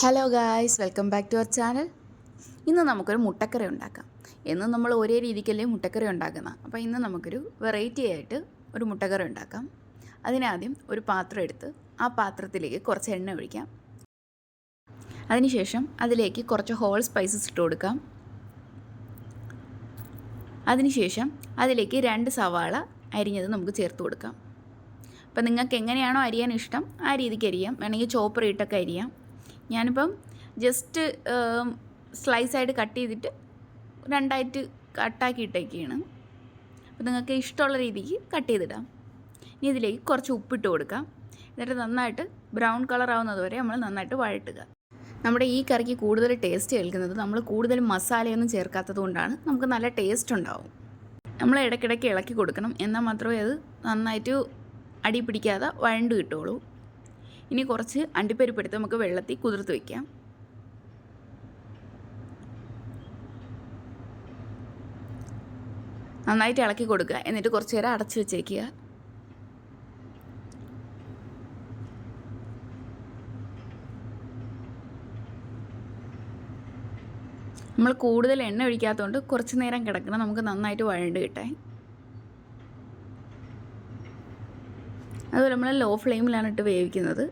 Hello guys welcome back to our channel ഇന്ന് നമുക്കൊരു മുട്ടക്കറി ഉണ്ടാക്കാം. എന്നും നമ്മൾ ഒരേ രീതിക്കല്ലേ മുട്ടക്കറി ഉണ്ടാക്കുന്ന. അപ്പോൾ ഇന്ന് നമുക്കൊരു വെറൈറ്റി ആയിട്ട് ഒരു മുട്ടക്കറി ഉണ്ടാക്കാം. അതിനാദ്യം ഒരു പാത്രം എടുത്ത് ആ പാത്രത്തിലേക്ക് കുറച്ച് എണ്ണ ഒഴിക്കാം. അതിനുശേഷം അതിലേക്ക് കുറച്ച് ഹോൾ സ്പൈസസ് ഇട്ട് കൊടുക്കാം. അതിനുശേഷം അതിലേക്ക് രണ്ട് സവാള അരിഞ്ഞത് നമുക്ക് ചേർത്ത് കൊടുക്കാം. അപ്പോൾ നിങ്ങൾക്ക് എങ്ങനെയാണോ അരിയാൻ ഇഷ്ടം ആ രീതിക്ക് അരിയാം. വേണമെങ്കിൽ ചോപ്പർ ഇട്ടൊക്കെ അരിയാം. ഞാനിപ്പം ജസ്റ്റ് സ്ലൈസായിട്ട് കട്ട് ചെയ്തിട്ട് രണ്ടായിട്ട് കട്ടാക്കി ഇട്ടേക്കാണ്. അപ്പോൾ നിങ്ങൾക്ക് ഇഷ്ടമുള്ള രീതിക്ക് കട്ട് ചെയ്തിടാം. ഇനി ഇതിലേക്ക് കുറച്ച് ഉപ്പിട്ട് കൊടുക്കാം. എന്നിട്ട് നന്നായിട്ട് ബ്രൗൺ കളർ ആവുന്നത് നമ്മൾ നന്നായിട്ട് വഴട്ടുക. നമ്മുടെ ഈ കറിക്ക് കൂടുതൽ ടേസ്റ്റ് കേൾക്കുന്നത് നമ്മൾ കൂടുതൽ മസാലയൊന്നും ചേർക്കാത്തത് കൊണ്ടാണ് നമുക്ക് നല്ല ടേസ്റ്റ് ഉണ്ടാവും. നമ്മൾ ഇടയ്ക്കിടയ്ക്ക് ഇളക്കി കൊടുക്കണം. എന്നാൽ മാത്രമേ അത് നന്നായിട്ട് അടി പിടിക്കാതെ വഴണ്ട് കിട്ടുള്ളൂ ഇനി കുറച്ച് അണ്ടിപ്പരിപ്പെടുത്ത് നമുക്ക് വെള്ളത്തിൽ കുതിർത്ത് വയ്ക്കാം നന്നായിട്ട് ഇളക്കി കൊടുക്കുക. എന്നിട്ട് കുറച്ച് നേരം അടച്ചു വെച്ചേക്കുക. നമ്മൾ കൂടുതൽ എണ്ണ ഒഴിക്കാത്തതുകൊണ്ട് കുറച്ച് നേരം കിടക്കണം. നമുക്ക് നന്നായിട്ട് വഴണ്ട് കിട്ടാൻ. അതുപോലെ നമ്മൾ ലോ ഫ്ലെയിമിലാണ് ഇട്ട് വേവിക്കുന്നത്.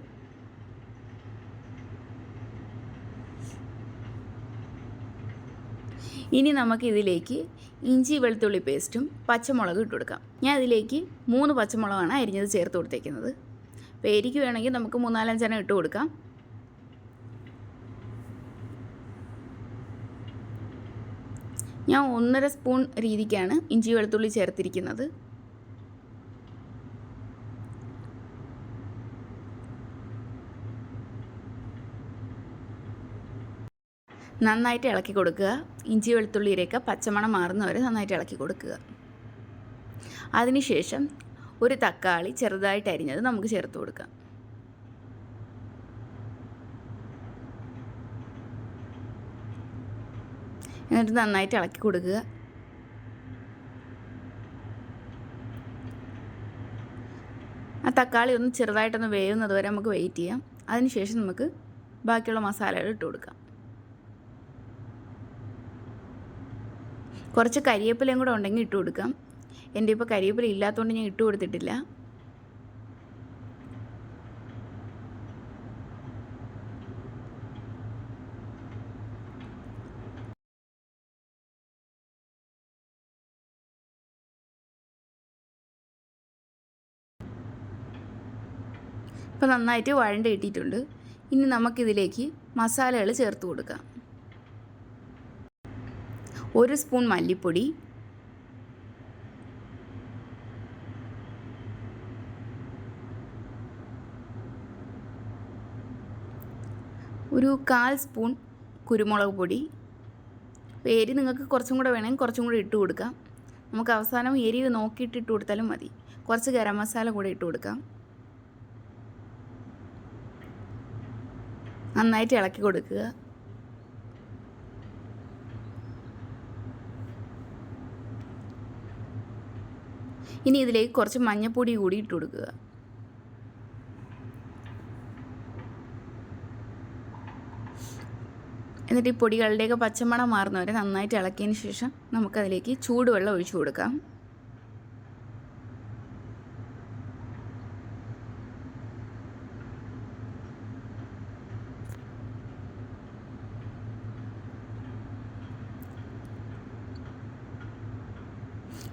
ഇനി നമുക്ക് ഇതിലേക്ക് ഇഞ്ചി വെളുത്തുള്ളി പേസ്റ്റും പച്ചമുളകും ഇട്ട് കൊടുക്കാം. ഞാൻ ഇതിലേക്ക് മൂന്ന് പച്ചമുളകാണ് അരിഞ്ഞത് ചേർത്ത് കൊടുത്തേക്കുന്നത്. അപ്പോൾ എരിക്ക് വേണമെങ്കിൽ നമുക്ക് മൂന്നാലഞ്ചെണ്ണം ഇട്ട് കൊടുക്കാം. ഞാൻ ഒന്നര സ്പൂൺ രീതിക്കാണ് ഇഞ്ചി വെളുത്തുള്ളി ചേർത്തിരിക്കുന്നത്. നന്നായിട്ട് ഇളക്കി കൊടുക്കുക. ഇഞ്ചി വെളുത്തുള്ളിയിലേക്ക് പച്ചമണം മാറുന്നവരെ നന്നായിട്ട് ഇളക്കി കൊടുക്കുക. അതിനുശേഷം ഒരു തക്കാളി ചെറുതായിട്ട് അരിഞ്ഞത് നമുക്ക് ചേർത്ത് കൊടുക്കാം. എന്നിട്ട് നന്നായിട്ട് ഇളക്കി കൊടുക്കുക. ആ തക്കാളി ഒന്ന് ചെറുതായിട്ടൊന്ന് വേവുന്നത് വരെ നമുക്ക് വെയിറ്റ് ചെയ്യാം. അതിനുശേഷം നമുക്ക് ബാക്കിയുള്ള മസാലകൾ ഇട്ട് കൊടുക്കാം. കുറച്ച് കരിയേപ്പിലയും കൂടെ ഉണ്ടെങ്കിൽ ഇട്ട് കൊടുക്കാം. എന്റെ ഇപ്പോൾ കരിയേപ്പില ഇല്ലാത്തതുകൊണ്ട് ഞാൻ ഇട്ട് കൊടുത്തിട്ടില്ല. ഇപ്പോൾ നന്നായിട്ട് വഴണ്ട് കിട്ടിയിട്ടുണ്ട്. ഇനി നമുക്കിതിലേക്ക് മസാലകൾ ചേർത്ത് കൊടുക്കാം. ഒരു സ്പൂൺ മല്ലിപ്പൊടി. ഒരു കാൽ സ്പൂൺ കുരുമുളക് പൊടി. എരി നിങ്ങൾക്ക് കുറച്ചും കൂടെ വേണമെങ്കിൽ കുറച്ചും കൂടെ ഇട്ട് കൊടുക്കാം. നമുക്ക് അവസാനം എരി നോക്കിയിട്ട് ഇട്ട് കൊടുത്താലും മതി. കുറച്ച് ഗരം മസാല കൂടെ ഇട്ട് കൊടുക്കാം. നന്നായിട്ട് ഇളക്കി കൊടുക്കുക. ഇനി ഇതിലേക്ക് കുറച്ച് മഞ്ഞപ്പൊടി കൂടി ഇട്ട് കൊടുക്കുക. എന്നിട്ട് ഈ പൊടികളുടെയൊക്കെ പച്ചമണം മാറുന്നവരെ നന്നായിട്ട് ഇളക്കിയതിന് ശേഷം നമുക്കതിലേക്ക് ചൂടുവെള്ളം ഒഴിച്ചു കൊടുക്കാം.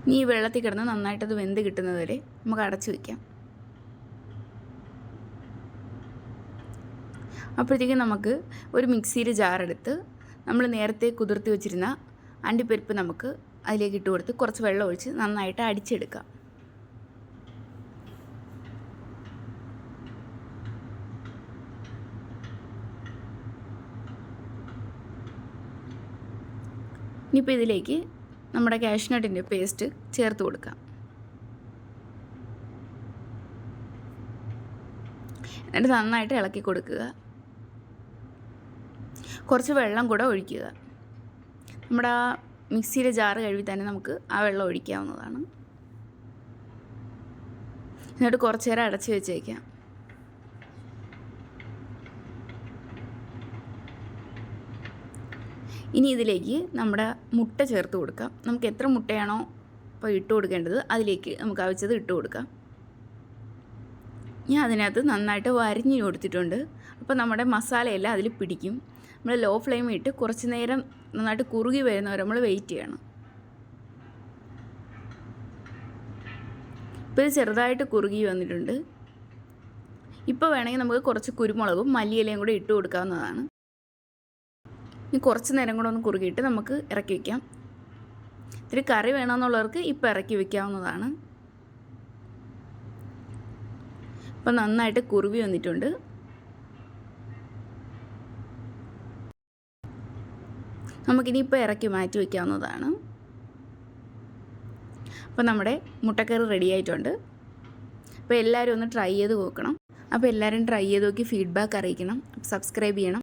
ഇനി ഈ വെള്ളത്തിൽ കിടന്ന് നന്നായിട്ടത് വെന്ത് കിട്ടുന്നത് വരെ നമുക്ക് അടച്ചു വയ്ക്കാം അപ്പോഴത്തേക്കും നമുക്ക് ഒരു മിക്സിയിൽ ജാറെടുത്ത് നമ്മൾ നേരത്തെ കുതിർത്തി വെച്ചിരുന്ന അണ്ടിപ്പരിപ്പ് നമുക്ക് അതിലേക്ക് ഇട്ട് കൊടുത്ത് കുറച്ച് വെള്ളം ഒഴിച്ച് നന്നായിട്ട് അടിച്ചെടുക്കാം. ഇനിയിപ്പോൾ ഇതിലേക്ക് നമ്മുടെ കാഷ്നട്ടിന്റെ പേസ്റ്റ് ചേർത്ത് കൊടുക്കാം. എന്നിട്ട് നന്നായിട്ട് ഇളക്കി കൊടുക്കുക. കുറച്ച് വെള്ളം കൂടെ ഒഴിക്കുക. നമ്മുടെ ആ മിക്സിയിലെ ജാറ് കഴുകി തന്നെ നമുക്ക് ആ വെള്ളം ഒഴിക്കാവുന്നതാണ്. എന്നിട്ട് കുറച്ച് നേരം അടച്ച് വെച്ചേക്കാം. ഇനി ഇതിലേക്ക് നമ്മുടെ മുട്ട ചേർത്ത് കൊടുക്കാം. നമുക്ക് എത്ര മുട്ടയാണോ ഇപ്പോൾ ഇട്ട് കൊടുക്കേണ്ടത് അതിലേക്ക് നമുക്ക് ആവശ്യത് ഇട്ട് കൊടുക്കാം. ഞാൻ അതിനകത്ത് നന്നായിട്ട് വരിഞ്ഞ് കൊടുത്തിട്ടുണ്ട്. അപ്പോൾ നമ്മുടെ മസാലയെല്ലാം അതിൽ പിടിക്കും. നമ്മൾ ലോ ഫ്ലെയിമിൽ ഇട്ട് കുറച്ച് നേരം നന്നായിട്ട് കുറുകി വരുന്നവരെ നമ്മൾ വെയിറ്റ് ചെയ്യണം. ഇപ്പോൾ ഇത് ചെറുതായിട്ട് കുറുകി വന്നിട്ടുണ്ട്. ഇപ്പോൾ വേണമെങ്കിൽ നമുക്ക് കുറച്ച് കുരുമുളകും മല്ലിയിലയും കൂടെ ഇട്ട് കൊടുക്കാവുന്നതാണ്. ഇനി കുറച്ച് നേരം കൂടെ ഒന്ന് കുറുകിയിട്ട് നമുക്ക് ഇറക്കി വയ്ക്കാം ഇത്തിരി കറി വേണമെന്നുള്ളവർക്ക് ഇപ്പോൾ ഇറക്കി വയ്ക്കാവുന്നതാണ് ഇപ്പം നന്നായിട്ട് കുറുവി വന്നിട്ടുണ്ട്. നമുക്കിനി ഇപ്പോൾ ഇറക്കി മാറ്റി വയ്ക്കാവുന്നതാണ് അപ്പോൾ നമ്മുടെ മുട്ടക്കറി റെഡി ആയിട്ടുണ്ട്. അപ്പോൾ എല്ലാവരും ഒന്ന് ട്രൈ ചെയ്ത് നോക്കണം. അപ്പോൾ എല്ലാവരും ട്രൈ ചെയ്ത് നോക്കി ഫീഡ്ബാക്ക് അറിയിക്കണം. സബ്സ്ക്രൈബ് ചെയ്യണം.